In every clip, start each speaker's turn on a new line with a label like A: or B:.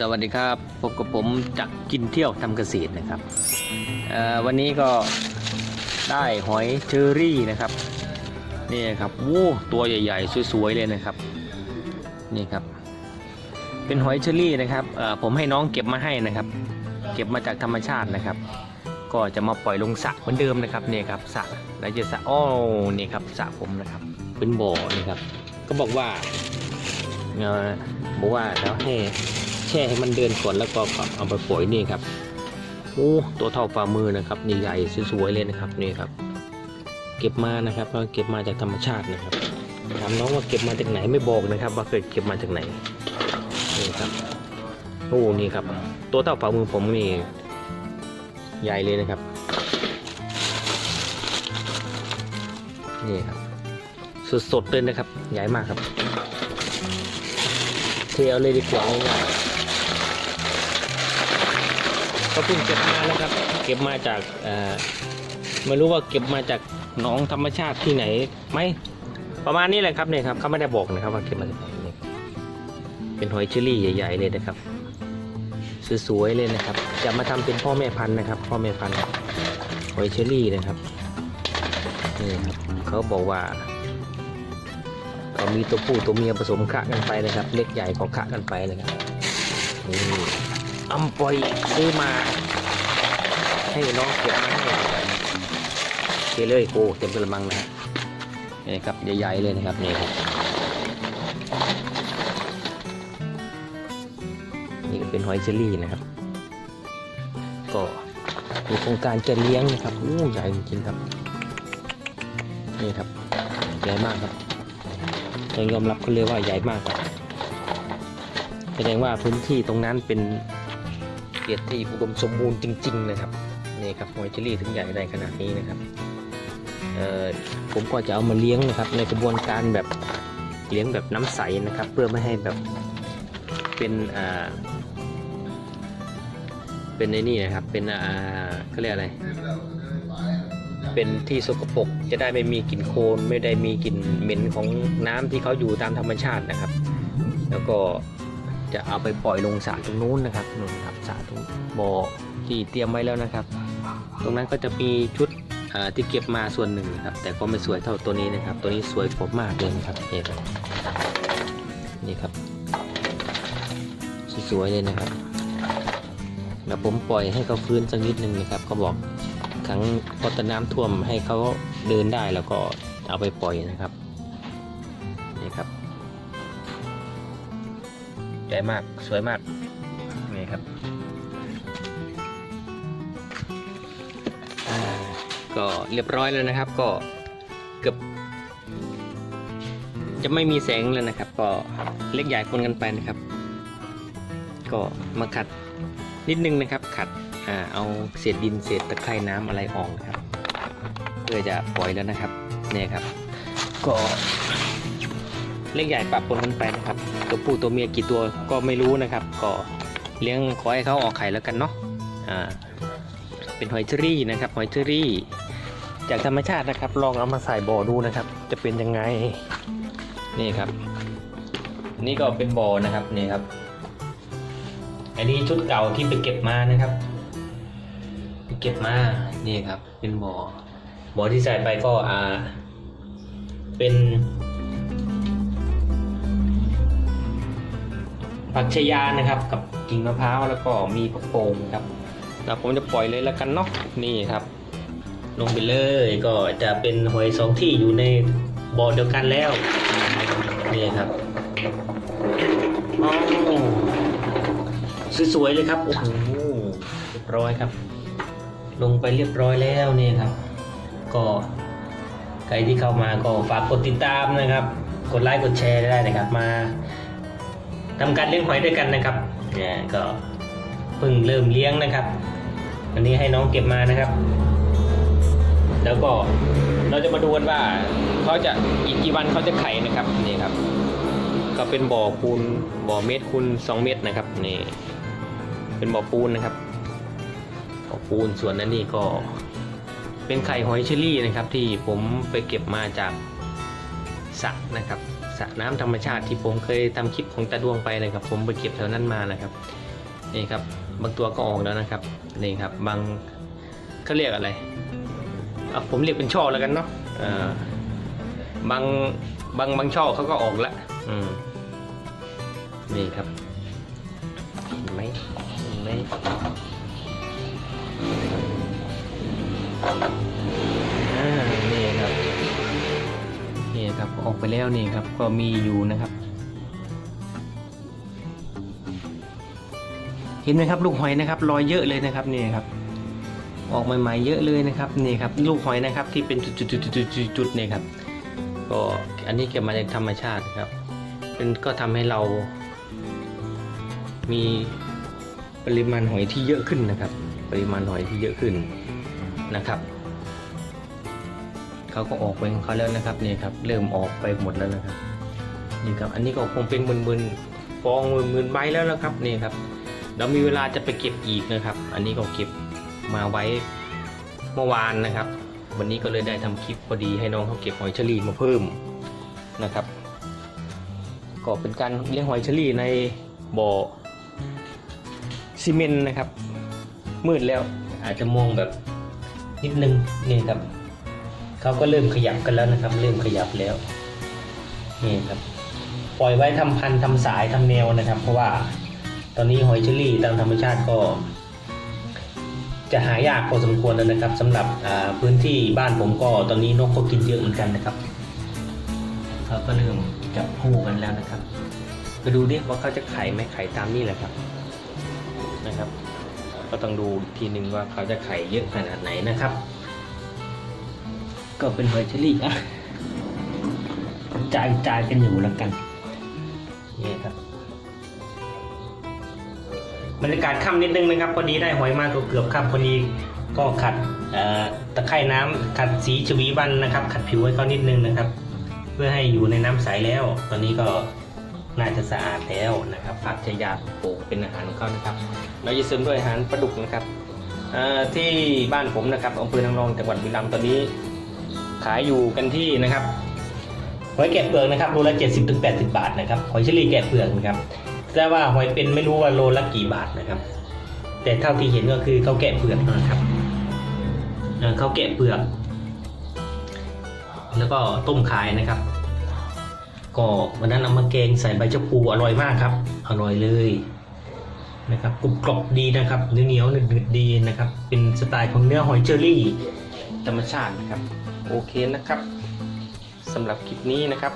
A: สวัสดีครับพบกับผมจากกินเที่ยวทำเกษตรนะครับวันนี้ก็ได้หอยเชอรี่นะครับนี่ครับโว้ตัวใหญ่ ๆ สวย ๆ เลยนะครับนี่ครับ เป็นหอยเชอรี่นะครับผมให้น้องเก็บมาให้นะครับ เก็บมาจากธรรมชาตินะครับ ก็จะมาปล่อยลงสระเหมือนเดิมนะครับนี่ครับสระแล้วจะสระอ้อนี่ครับสระผมนะครับ เป็นบ่อนี่ครับ ก็บอกว่าบอกว่าแล้วให้ แช่ให้มันเดินก่อนแล้วก็เอาไปปล่อยนี่ครับโอ้ตัวเท่าฝ่ามือนะครับนี่ใหญ่สวยๆเลยนะครับนี่ครับ เก็บมานะครับก็เก็บมาจากธรรมชาตินะครับถามน้องว่าเก็บมาจากไหนไม่บอกนะครับ ว่าเคยเก็บมาจากไหนนี่ครับโอ้นี่ครับ ตัวเท่าฝ่ามือผมนี่ใหญ่เลยนะครับ นี่ครับสดๆเลยนะครับ ใหญ่มากครับเทเอาเลยดีกว่าง่ายๆ ก็เพิ่งเก็บมานะครับ เก็บมาจากไม่รู้ว่าเก็บมาจากหนองธรรมชาติที่ไหนไหมประมาณนี้แหละครับเนี่ยครับเขาไม่ได้บอกนะครับว่าเก็บมาจากไหนเป็นหอยเชอรี่ใหญ่ ๆ เลยนะครับสวยๆเลยนะครับ จะมาทำเป็นพ่อแม่พันธุ์นะครับ พ่อแม่พันธุ์หอยเชอรี่นะครับนี่ครับเขาบอกว่าก็มีตัวผู้ตัวเมียผสมขะกันไปนะครับ เล็กใหญ่ก็ขะกันไปนะครับนี่ อัมปอยซื้อมา ให้น้องเก็บมาให้เทเลยโอ้เต็มกระมังนะนี่ครับใหญ่ๆเลยนะครับนี่ครับนี่ก็เป็นหอยเชอรี่นะครับ ก็มีโครงการจะเลี้ยงนะครับโอ้ใหญ่จริงครับนี่ครับใหญ่มากครับต้องยอมรับเขาเลยว่าใหญ่มากครับแสดงว่าพื้นที่ตรงนั้นเป็น เกียรติที่อุดมสมบูรณ์จริง ๆ นะครับนี่ครับหอยเชอรี่ถึงใหญ่ได้ขนาดนี้นะครับผมก็จะเอามาเลี้ยงนะครับ ในกระบวนการแบบเลี้ยงแบบน้ำใสนะครับ เพื่อไม่ให้แบบเป็นอ่าเป็นในนี่นะครับ เป็นอ่าเขาเรียกอะไร เป็นที่สกปรกจะได้ไม่มีกลิ่นโคลนไม่ได้มีกลิ่นเหม็นของน้ำที่เขาอยู่ตามธรรมชาตินะครับ แล้วก็ จะเอาไปปล่อยลงสระตรงนู้นนะครับนู่นครับสระตรงบ่อที่เตรียมไว้แล้วนะครับ ตรงนั้นก็จะมีชุดที่เก็บมาส่วนหนึ่งนะครับ แต่ก็ไม่สวยเท่าตัวนี้นะครับ ตัวนี้สวยผมมากเลยนะครับนี่ครับนี่ครับสวยๆเลยนะครับเดี๋ยวผมปล่อยให้เขาฟื้นสักนิดนึงนะครับเขาบอกครั้งพอตน้ำท่วมให้เขาเดินได้แล้วก็เอาไปปล่อยนะครับนี่ครับ มากสวยมากนี่ครับ ก็เรียบร้อยแล้วนะครับ ก็เกือบจะไม่มีแสงเลยนะครับ ก็เล็กใหญ่ปนกันไปนะครับ ก็มาขัดนิดนึงนะครับ ขัดอ่าเอาเศษดินเศษตะไคร่น้ำอะไรออกนะครับ เพื่อจะปล่อยแล้วนะครับเนี่ยครับ ก็เล็กใหญ่ปรับปนกันไปนะครับ ตัวผู้ตัวเมียกี่ตัวก็ไม่รู้นะครับ ก็เลี้ยงขอให้เขาออกไข่แล้วกันเนาะอ่าเป็นหอยเชอรี่นะครับหอยเชอรี่ จากธรรมชาตินะครับ ลองเอามาใส่บ่อดูนะครับ จะเป็นยังไงนี่ครับ นี่ก็เป็นบ่อนะครับนี่ครับ อันนี้ชุดเก่าที่ไปเก็บมานะครับไปเก็บมานี่ครับ เป็นบ่อบ่อที่ใส่ไปก็อ่าเป็น ผักชยานะครับ กับกิ่งมะพร้าวแล้วก็มีกระโปรงครับแล้วผมจะปล่อยเลยแล้วกันเนาะนี่ครับ ลงไปเลยก็จะเป็นหอยสองที่อยู่ในบ่อเดียวกันแล้วนี่ครับอ๋อสวยๆเลยครับโอ้โหเรียบร้อยครับ ลงไปเรียบร้อยแล้วนี่ครับ ก็ใครที่เข้ามาก็ฝากกดติดตามนะครับ กดไลค์กดแชร์ได้นะครับมา ทำการเลี้ยงหอยด้วยกันนะครับเนี่ยก็เพิ่งเริ่มเลี้ยงนะครับวันนี้ให้น้องเก็บมานะครับ แล้วก็เราจะมาดูกันว่าเขาจะอีกกี่วันเขาจะไข่นะครับนี่ครับ ก็เป็นบ่อปูนบ่อเมตรคูณ2เมตรนะครับนี่เป็นบ่อปูนนะครับบ่อปูนส่วนนั้นนี่ก็ เป็นไข่หอยเชอรี่นะครับ ที่ผมไปเก็บมาจากสระนะครับ สระน้ำธรรมชาติที่ผมเคยทำคลิปของตาดวงไปนะครับ ผมไปเก็บแถวนั้นมานะครับนี่ครับ บางตัวก็ออกแล้วนะครับนี่ครับ บางเขาเรียกอะไรอะผมเรียกเป็นช่อแล้วกันเนาะเออบางบางบางช่อเขาก็ออกแล้วอืมนี่ครับเห็นไหมเห็นไหม ออกไปแล้วนี่ครับก็มีอยู่นะครับ เห็นไหมครับลูกหอยนะครับรอยเยอะเลยนะครับนี่ครับ ออกใหม่ๆเยอะเลยนะครับนี่ครับลูกหอยนะครับที่เป็นจุดๆๆๆๆเนี่ยครับ ก็อันนี้เก็บมาจากธรรมชาติครับ เป็นก็ทำให้เรา มีปริมาณหอยที่เยอะขึ้นนะครับ ปริมาณหอยที่เยอะขึ้นนะครับ เขาก็ออกไปของเขาแล้วนะครับนี่ครับเริ่มออกไปหมดแล้วนะครับนี่ครับอันนี้ก็คงเป็นหมื่นๆฟองหมื่นๆใบแล้วนะครับนี่ครับเรามีเวลาจะไปเก็บอีกนะครับ อันนี้ก็เก็บมาไว้เมื่อวานนะครับ วันนี้ก็เลยได้ทำคลิปพอดีให้น้องเขาเก็บหอยเชอรี่มาเพิ่มนะครับ ก็เป็นการเลี้ยงหอยเชอรี่ในบ่อซีเมนต์นะครับ มืดแล้วอาจจะมองแบบนิดนึงนี่ครับ เขาก็เริ่มขยับกันแล้วนะครับ เริ่มขยับแล้วนี่ครับ ปล่อยไว้ทำพันธุ์ทำสายทำแนวนะครับ เพราะว่าตอนนี้หอยเชอรี่ตามธรรมชาติก็ จะหายากพอสมควรแล้วนะครับสำหรับพื้นที่บ้านผมก็ตอนนี้นกก็กินเยอะเหมือนกันนะครับเขาก็เริ่มจับคู่กันแล้วนะครับไปดูดิว่าเขาจะไข่ไหมไข่ตามนี่แหละครับนะครับ ก็ต้องดูทีนึงว่าเขาจะไข่เยอะขนาดไหนนะครับ ก็เป็นหอยเชอรี่อะจ่ายจ่ายกันอยู่แล้วกันนี่ครับบรรยากาศค่ำนิดนึงนะครับพอดีได้หอยมาเกือบค่ำพอดีก็ขัดตะไคร่น้ำขัดสีชวีวันนะครับ ขัดผิวให้เขานิดนึงนะครับ เพื่อให้อยู่ในน้ำใสแล้ว ตอนนี้ก็น่าจะสะอาดแล้วนะครับฝากช้ยาปลูกเป็นอาหารของเขานะครับเราจะเสริมด้วยอาหารปลาดุกนะครับที่บ้านผมนะครับอำเภอนางรองจังหวัดบุรีรัมย์ตอนนี้ ขายอยู่กันที่นะครับหอยแกะเปลือกนะครับโลละ 70-80 บาทนะครับหอยเชอรี่แกะเปลือกนะครับแต่ว่าหอยเป็นไม่รู้ว่าโลละกี่บาทนะครับ แต่เท่าที่เห็นก็คือเขาแกะเปลือกนะครับเขาแกะเปลือก แล้วก็ต้มขายนะครับ ก็วันนั้นเอามาแกงใส่ใบชะพูอร่อยมากครับ อร่อยเลยนะครับกรุบกรอบดีนะครับเนื้อเหนียวหนึบๆดีนะครับ เป็นสไตล์ของเนื้อหอยเชอรี่ ธรรมชาตินะครับ โอเคนะครับสำหรับคลิปนี้นะครับ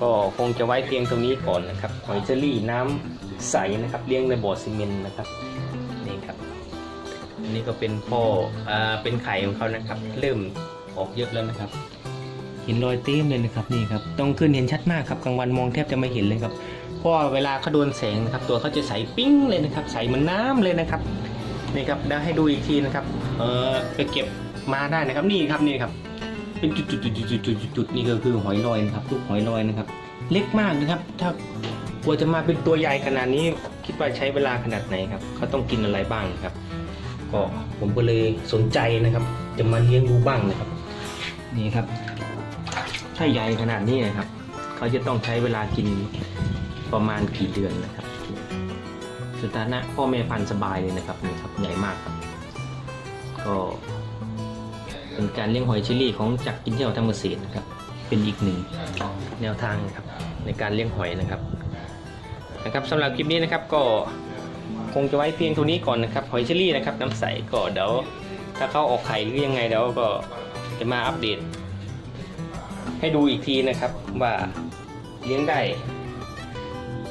A: ก็คงจะไว้เพียงตรงนี้ก่อนนะครับหอยเชอรี่น้ำใสนะครับเลี้ยงในบ่อซีเมนต์นะครับนี่ครับอันนี้ก็เป็นพ่ออ่าเป็นไข่ของเขานะครับ เริ่มออกเยอะแล้วนะครับ เห็นรอยเต็มเลยนะครับนี่ครับต้องขึ้นเห็นชัดมากครับกลางวันมองแทบจะไม่เห็นเลยครับเพราะว่าเวลาเขาโดนแสงนะครับ ตัวเขาจะใสปิ้งเลยนะครับ ใสเหมือนน้ำเลยนะครับนี่ครับเดี๋ยวให้ดูอีกทีนะครับ เออไปเก็บ มาได้นะครับนี่ครับนี่ครับ เป็นจุดจุดจุดจุดจุดจุดจุดนี่ก็คือหอยลอยนะครับลูกหอยลอยนะครับ เล็กมากนะครับ ถ้ากลัวจะมาเป็นตัวใหญ่ขนาดนี้ คิดว่าใช้เวลาขนาดไหนครับเขาต้องกินอะไรบ้างครับ ก็ผมก็เลยสนใจนะครับ จะมาเลี้ยงดูบ้างนะครับ นี่ครับ ถ้าใหญ่ขนาดนี้นะครับ เขาจะต้องใช้เวลากินประมาณกี่เดือนนะครับสถานะพ่อแม่พันธุ์สบายเลยนะครับนี่ครับใหญ่มากครับก็ เป็นการเลี้ยงหอยเชอรี่ของจักรกินเที่ยวทำเกษตรนะครับ เป็นอีกหนึ่งแนวทางนะครับในการเลี้ยงหอยนะครับนะครับสำหรับคลิปนี้นะครับก็คงจะไว้เพียงเท่านี้ก่อนนะครับหอยเชอรี่นะครับน้ำใสก็เดี๋ยวถ้าเขาออกไข่หรือยังไงเดี๋ยวก็จะมาอัปเดต ให้ดูอีกทีนะครับว่าเลี้ยงได้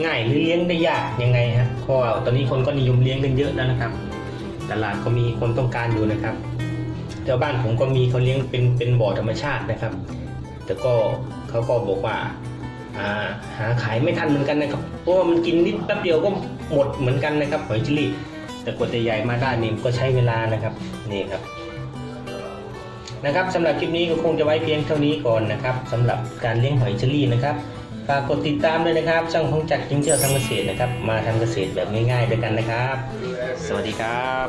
A: ง่ายหรือเลี้ยงได้ยากยังไงฮะเพราะตอนนี้คนก็นิยมเลี้ยงกันเยอะแล้วนะครับ ตลาดก็มีคนต้องการอยู่นะครับ แถวบ้านผมก็มีเขาเลี้ยงเป็นเป็นบ่อธรรมชาตินะครับ แต่ก็เขาก็บอกว่าหาขายไม่ทันเหมือนกันนะครับ เพราะว่ามันกินนิดแป๊บเดียวก็หมดเหมือนกันนะครับหอยเชอรี่แต่กว่าจะใหญ่มาได้นี่ก็ใช้เวลานะครับนี่ครับนะครับสำหรับคลิปนี้ก็คงจะไว้เพียงเท่านี้ก่อนนะครับสำหรับการเลี้ยงหอยเชอรี่นะครับฝากกดติดตามด้วยนะครับ ช่องของจักรจิ้งเที่ยวทำเกษตรนะครับ มาทำเกษตรแบบง่ายๆด้วยกันนะครับ สวัสดีครับ